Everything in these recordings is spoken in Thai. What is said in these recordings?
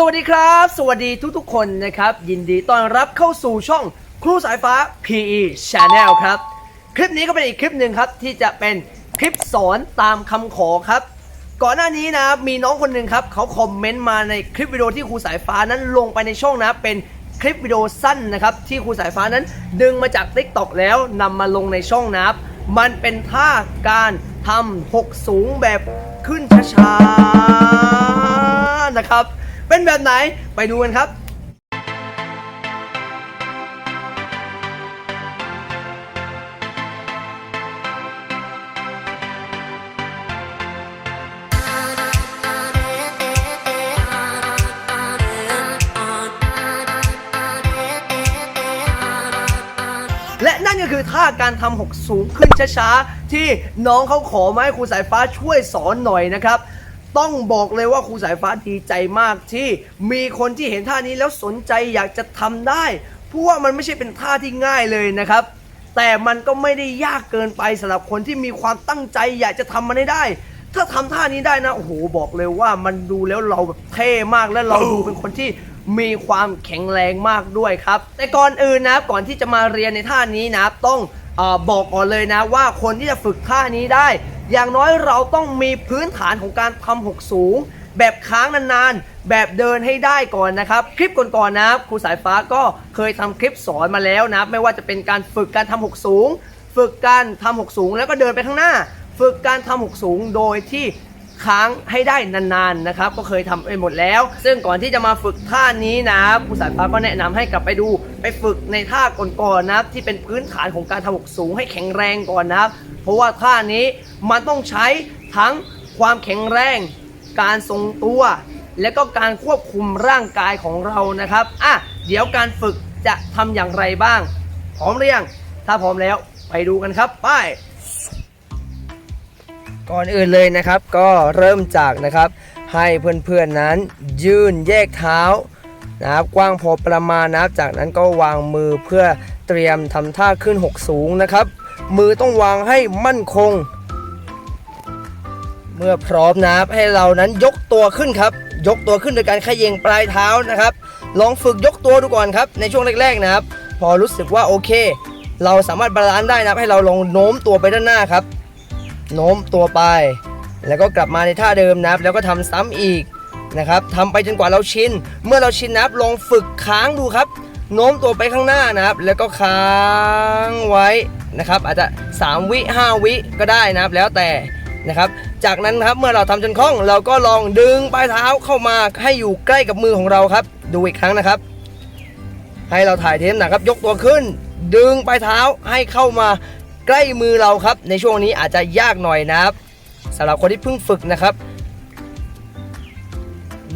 สวัสดีครับ สวัสดีทุกๆ คนนะครับ ยินดีต้อนรับเข้าสู่ช่องครูสายฟ้า PE Channel ครับ คลิปนี้ก็เป็นอีกคลิปหนึ่งครับ ที่จะเป็นคลิปสอนตามคำขอครับ ก่อนหน้านี้นะมีน้องคนหนึ่งครับเขาคอมเมนต์มาในคลิปวิดีโอที่ครูสายฟ้านั้นลงไปในช่องนะเป็นคลิปวิดีโอสั้นนะครับที่ครูสายฟ้านั้นดึงมาจาก Tik t o อกแล้วนำมาลงในช่องนะครับมันเป็นท่าการทำหกสูงแบบขึ้นช้าๆนะครับ เป็นแบบไหนไปดูกันครับและนั่นก็คือท่าการทำหกสูงขึ้นช้าๆ ที่น้องเขาขอมาให้ครูสายฟ้าช่วยสอนหน่อยนะครับ ต้องบอกเลยว่าครูสายฟ้าดีใจมากที่มีคนที่เห็นท่านี้แล้วสนใจอยากจะทำได้เพราะว่ามันไม่ใช่เป็นท่าที่ง่ายเลยนะครับ แต่มันก็ไม่ได้ยากเกินไปสำหรับคนที่มีความตั้งใจอยากจะทำมันให้ได้ ถ้าทำท่านี้ได้นะโอ้โหบอกเลยว่ามันดูแล้วเราแบบเท่มากและเราดูเป็นคนที่มีความแข็งแรงมากด้วยครับ แต่ก่อนอื่นนะก่อนที่จะมาเรียนในท่านี้นะต้องอบอกก่อนเลยนะว่าคนที่จะฝึกท่านี้ได้ อย่างน้อยเราต้องมีพื้นฐานของการทำหกสูง แบบค้างนานๆ แบบเดินให้ได้ก่อนนะครับ คลิปก่อนๆนะครูสายฟ้าก็เคยทำคลิปสอนมาแล้วนะไม่ว่าจะเป็นการฝึกการทำหกสูง ฝึกการทำหกสูงแล้วก็เดินไปข้างหน้า ฝึกการทำหกสูงโดยที่ค้างให้ได้นานๆนะครับ ก็เคยทำไปหมดแล้ว ซึ่งก่อนที่จะมาฝึกท่านี้นะครูสายฟ้าก็แนะนำให้กลับไปดู ไปฝึกในท่าก่อนๆนะครับ ที่เป็นพื้นฐานของการทำหกสูงให้แข็งแรงก่อนนะครับ เพราะว่าท่านี้มันต้องใช้ทั้งความแข็งแรง การทรงตัว และก็การควบคุมร่างกายของเรานะครับอะเดี๋ยวการฝึกจะทำอย่างไรบ้าง พร้อมหรือยังถ้าพร้อมแล้วไปดูกันครับไปก่อนอื่นเลยนะครับก็เริ่มจากนะครับให้เพื่อนๆนั้น ยืนแยกเท้า นะครับกว้างพอประมาณนะครับ จากนั้นก็วางมือเพื่อเตรียมทำท่าขึ้นหกสูงนะครับ มือต้องวางให้มั่นคง เมื่อพร้อมนะครับให้เรานั้นยกตัวขึ้นครับ ยกตัวขึ้นโดยการขย่งปลายเท้านะครับ ลองฝึกยกตัวดูก่อนครับ ในช่วงแรกๆนะครับ พอรู้สึกว่าโอเค เราสามารถบาลานซ์ได้นะครับให้เราลองโน้มตัวไปด้านหน้าครับ โน้มตัวไป แล้วก็กลับมาในท่าเดิมนะครับ แล้วก็ทำซ้ำอีก นะครับทำไปจนกว่าเราชิน เมื่อเราชินนะครับลองฝึกค้างดูครับ โน้มตัวไปข้างหน้านะครับ แล้วก็ค้างไว้นะครับ อาจจะ 3 วิ 5 วิก็ได้นะครับ แล้วแต่นะครับ จากนั้นครับเมื่อเราทำจนคล่อง เราก็ลองดึงปลายเท้าเข้ามาให้อยู่ใกล้กับมือของเราครับ ดูอีกครั้งนะครับ ให้เราถ่ายเทน้ำหนักครับ ยกตัวขึ้น ดึงปลายเท้าให้เข้ามาใกล้มือเราครับ ในช่วงนี้อาจจะยากหน่อยนะครับสำหรับคนที่เพิ่งฝึกนะครับ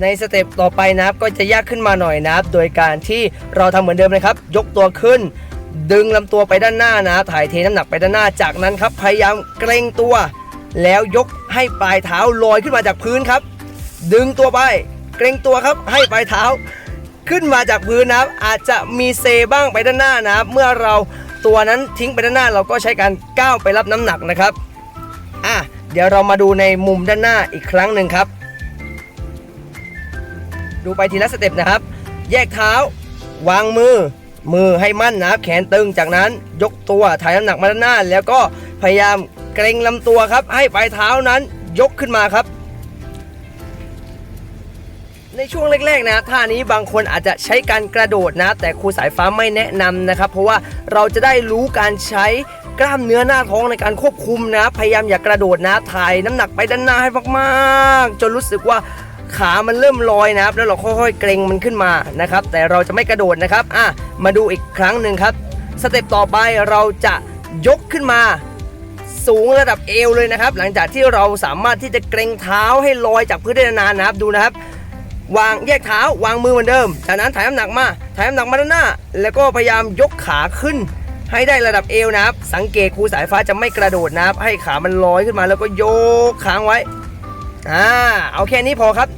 ในสเต็ปต่อไปนะครับก็จะยากขึ้นมาหน่อยนะครับ โดยการที่เราทำเหมือนเดิมนะครับ ยกตัวขึ้น ดึงลำตัวไปด้านหน้านะถ่ายเทน้ำหนักไปด้านหน้าจากนั้นครับ พยายามเกรงตัว แล้วยกให้ปลายเท้าลอยขึ้นมาจากพื้นครับ ดึงตัวไป เกรงตัวครับให้ปลายเท้า ขึ้นมาจากพื้นนะครับ อาจจะมีเซบ้างไปด้านหน้านะครับ เมื่อเราตัวนั้นทิ้งไปด้านหน้า เราก็ใช้การก้าวไปรับน้ำหนักนะครับอะเดี๋ยวเรามาดูในมุมด้านหน้าอีกครั้งหนึ่งครับ ดูไปทีละสเต็ปนะครับ แยกเท้าวางมือ มือให้มั่นนะครับ แขนตึงจากนั้นยกตัวถ่ายน้ำหนักมาด้านหน้า แล้วก็พยายามเกรงลำตัวครับ ให้ปลายเท้านั้นยกขึ้นมาครับ ในช่วงแรกๆนะท่านี้บางคนอาจจะใช้การกระโดดนะ แต่ครูสายฟ้าไม่แนะนำนะครับ เพราะว่าเราจะได้รู้การใช้กล้ามเนื้อหน้าท้องในการควบคุมนะ พยายามอย่ากระโดดนะถ่ายน้ำหนักไปด้านหน้าให้มากๆ จนรู้สึกว่า ขามันเริ่มลอยนะครับ แล้วเราค่อยๆเกรงมันขึ้นมานะครับ แต่เราจะไม่กระโดดนะครับอะมาดูอีกครั้งหนึ่งครับสเต็ปต่อไปเราจะยกขึ้นมา สูงระดับเอวเลยนะครับ หลังจากที่เราสามารถที่จะเกรงเท้าให้ลอยจากพื้นได้นานนะครับดูนะครับ วางแยกเท้าวางมือเหมือนเดิม จากนั้นถ่ายน้ำหนักมาถ่ายน้ำหนักมาด้านหน้า แล้วก็พยายามยกขาขึ้น ให้ได้ระดับเอวนะครับ สังเกตครูสายฟ้าจะไม่กระโดดนะครับ ให้ขามันลอยขึ้นมาแล้วก็ยกค้างไว้ อ่าเอาแค่นี้พอครับ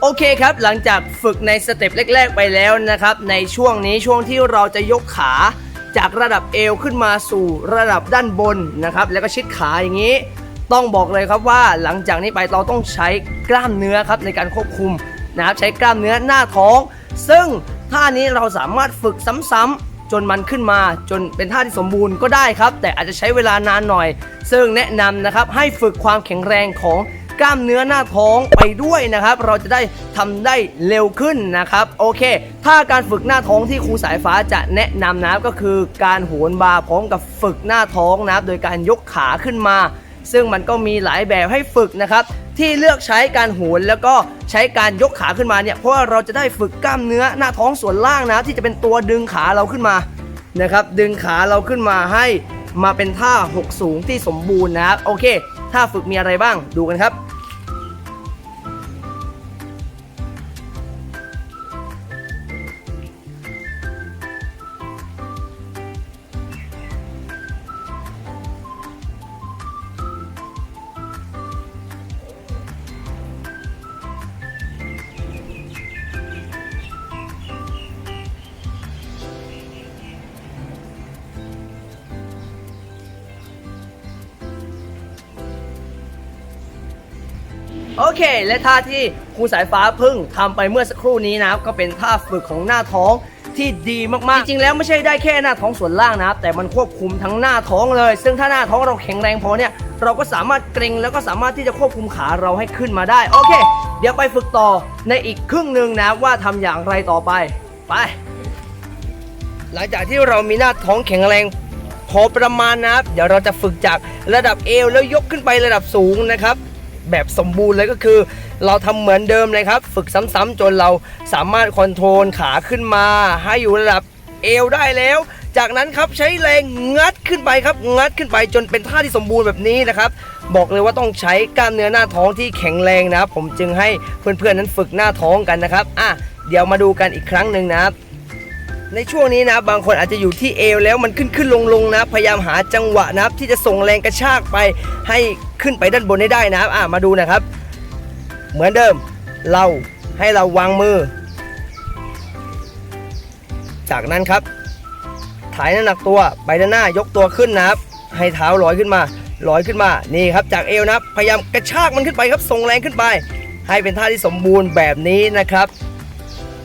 โอเคครับ หลังจากฝึกในสเต็ปแรก ๆ ไปแล้วนะครับ ในช่วงนี้ช่วงที่เราจะยกขาจากระดับเอวขึ้นมาสู่ระดับด้านบนนะครับ แล้วก็ชิดขาอย่างนี้ ต้องบอกเลยครับว่าหลังจากนี้ไปเราต้องใช้กล้ามเนื้อครับในการควบคุมนะครับใช้กล้ามเนื้อหน้าท้อง ซึ่งท่านี้เราสามารถฝึกซ้ำๆจนมันขึ้นมาจนเป็นท่าที่สมบูรณ์ก็ได้ครับ แต่อาจจะใช้เวลานานหน่อย ซึ่งแนะนำนะครับให้ฝึกความแข็งแรงของ กล้ามเนื้อหน้าท้องไปด้วยนะครับ เราจะได้ทำได้เร็วขึ้นนะครับ โอเค ถ้าการฝึกหน้าท้องที่ครูสายฟ้าจะแนะนำนับก็คือการโหนบาร์พร้อมกับฝึกหน้าท้องนับโดยการยกขาขึ้นมา ซึ่งมันก็มีหลายแบบให้ฝึกนะครับที่เลือกใช้การโหนแล้วก็ใช้การยกขาขึ้นมาเนี่ยเพราะว่าเราจะได้ฝึกกล้ามเนื้อหน้าท้องส่วนล่างนะที่จะเป็นตัวดึงขาเราขึ้นมานะครับดึงขาเราขึ้นมาให้ มาเป็นท่าหกสูงที่สมบูรณ์นะครับโอเคท่าฝึกมีอะไรบ้างดูกันครับ เค และท่าที่ครูสายฟ้าเพึ่งทำไปเมื่อสักครู่นี้นะครับก็เป็นท่าฝึกของหน้าท้องที่ดีมากๆ จริงๆแล้วไม่ใช่ได้แค่หน้าท้องส่วนล่างนะครับ แต่มันควบคุมทั้งหน้าท้องเลย ซึ่งถ้าหน้าท้องเราแข็งแรงพอเนี่ยเราก็สามารถเกร็งแล้วก็สามารถที่จะควบคุมขาเราให้ขึ้นมาได้ โอเค เดี๋ยวไปฝึกต่อในอีกครึ่งหนึ่งนะว่าทำอย่างไรต่อไป ไป หลังจากที่เรามีหน้าท้องแข็งแรงพอประมาณนะครับ เดี๋ยวเราจะฝึกจากระดับเอวแล้วยกขึ้นไประดับสูงนะครับ แบบสมบูรณ์เลยก็คือ เราทำเหมือนเดิมเลยครับ ฝึกซ้ำๆจนเราสามารถคอนโทรลขาขึ้นมา ให้อยู่ระดับเอวได้แล้ว จากนั้นครับใช้แรงงัดขึ้นไปครับ งัดขึ้นไปจนเป็นท่าที่สมบูรณ์แบบนี้นะครับบอกเลยว่าต้องใช้กล้ามเนื้อหน้าท้องที่แข็งแรงนะครับผมจึงให้เพื่อนๆนั้นฝึกหน้าท้องกันนะครับอะเดี๋ยวมาดูกันอีกครั้งหนึ่งนะครับ ในช่วงนี้นะบางคนอาจจะอยู่ที่เอวแล้วมันขึ้นขึ้นลงลงนะ พยายามหาจังหวะนะครับ ที่จะส่งแรงกระชากไปให้ขึ้นไปด้านบนได้ได้นะครับอะมาดูนะครับ เหมือนเดิมเราให้เราวางมือ จากนั้นครับ ถ่ายน้ำหนักตัวไปด้านหน้ายกตัวขึ้นนะครับ ให้เท้าลอยขึ้นมาลอยขึ้นมานี่ครับจากเอวนะครับพยายามกระชากมันขึ้นไปครับส่งแรงขึ้นไป ให้เป็นท่าที่สมบูรณ์แบบนี้นะครับ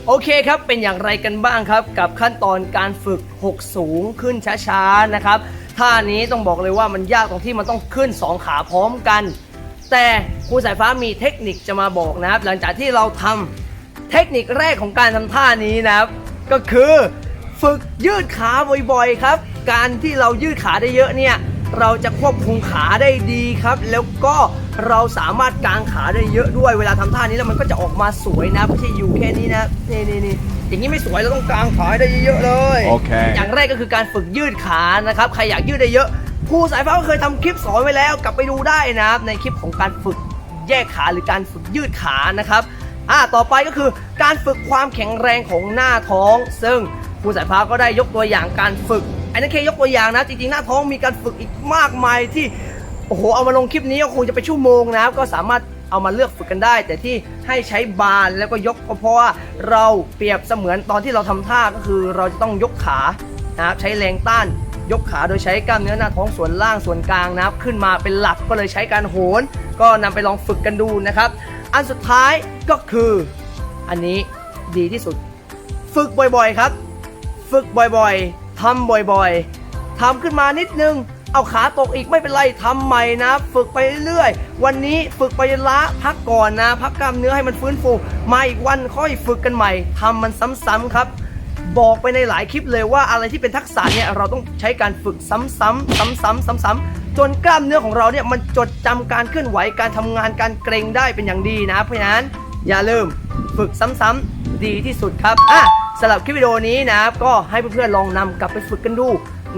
โอเคครับ เป็นอย่างไรกันบ้างครับ กับขั้นตอนการฝึก 6 สูงขึ้นช้าๆนะครับท่านี้ต้องบอกเลยว่ามันยากตรงที่มันต้องขึ้น 2 ขาพร้อมกัน แต่ครูสายฟ้ามีเทคนิคจะมาบอกนะครับ หลังจากที่เราทำเทคนิคแรกของการทำท่านี้นะครับ ก็คือฝึกยืดขาบ่อยๆครับ การที่เรายืดขาได้เยอะเนี่ยเราจะควบคุมขาได้ดีครับ แล้วก็ เราสามารถกางขาได้เยอะด้วยเวลาทำท่านี้แล้วมันก็จะออกมาสวยนะไม่ใช่อยู่แค่นี้นะนี่นี่นี่อย่างนี้ไม่สวยเราต้องกางขาได้เยอะๆเลยโอเคอย่างแรกก็คือการฝึกยืดขานะครับใครอยากยืดได้เยอะครูสายฟ้าก็เคยทำคลิปสอนไว้แล้วกลับไปดูได้นะครับในคลิปของการฝึกแยกขาหรือการฝึกยืดขานะครับอ่าต่อไปก็คือการฝึกความแข็งแรงของหน้าท้อง ซึ่งครูสายฟ้าก็ได้ยกตัวอย่างการฝึกอันนี้แค่ยกตัวอย่างนะจริงๆหน้าท้องมีการฝึกอีกมากมายที่โอ้โห เอามาลงคลิปนี้ก็คงจะไปชั่วโมงนะครับ ก็สามารถเอามาเลือกฝึกกันได้ แต่ที่ให้ใช้บานแล้วก็ยกก็เพราะว่าเราเปรียบเสมือนตอนที่เราทำท่าก็คือเราจะต้องยกขานะครับใช้แรงต้านยกขาโดยใช้กล้ามเนื้อหน้าท้องส่วนล่างส่วนกลางนะครับ ขึ้นมาเป็นหลักก็เลยใช้การโหน ก็นำไปลองฝึกกันดูนะครับ อันสุดท้ายก็คืออันนี้ดีที่สุด ฝึกบ่อยๆครับ ฝึกบ่อยๆทำบ่อยๆทำขึ้นมานิดนึง เอาขาตกอีกไม่เป็นไรทำใหม่นะ ฝึกไปเรื่อยๆ วันนี้ฝึกไปละพักก่อนนะ พักกล้ามเนื้อให้มันฟื้นฟู มาอีกวันค่อยฝึกกันใหม่ทำมันซ้ำๆครับ บอกไปในหลายคลิปเลยว่าอะไรที่เป็นทักษะเนี่ยเราต้องใช้การฝึกซ้ำๆซ้ำๆซ้ำๆจนกล้ามเนื้อของเราเนี่ยมันจดจำการเคลื่อนไหวการทำงานการเกรงได้เป็นอย่างดีนะ เพราะฉะนั้นอย่าลืมฝึกซ้ำๆดีที่สุดครับอะสำหรับคลิปวิดีโอนี้นะครับก็ให้เพื่อนๆลองนำกลับไปฝึกกันดู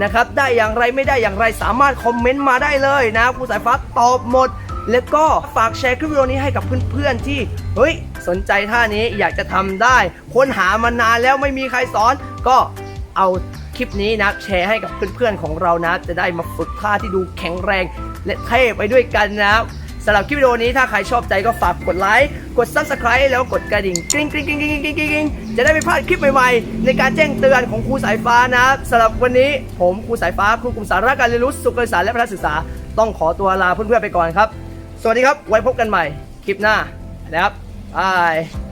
นะครับ ได้อย่างไรไม่ได้อย่างไรสามารถคอมเมนต์มาได้เลยนะครูสายฟ้าตอบหมด แล้วก็ฝากแชร์คลิปวิดีโอนี้ให้กับเพื่อนๆที่เฮ้ยสนใจท่านี้อยากจะทำได้ค้นหามานานแล้วไม่มีใครสอน ก็เอาคลิปนี้นะแชร์ให้กับเพื่อนๆของเรานะ จะได้มาฝึกท่าที่ดูแข็งแรงและเท่ไปด้วยกันนะครับ สำหรับคลิปวิดีโอนี้ถ้าใครชอบใจก็ฝากกดไลค์ กด Subscribe แล้วกดกระดิ่งกริ๊งกริ๊งกริ๊งกริ๊งกริ๊งกริ๊งกริ๊งจะได้ไม่พลาดคลิปใหม่ๆ ในการแจ้งเตือนของครูสายฟ้านะครับสำหรับวันนี้ผมครูสายฟ้าครูกลุ่มสาระการเรียนรู้สุขศึกษาและพัฒนาศึกษา ต้องขอตัวลาเพื่อนๆไปก่อนครับ สวัสดีครับไว้พบกันใหม่คลิปหน้านะครับบาย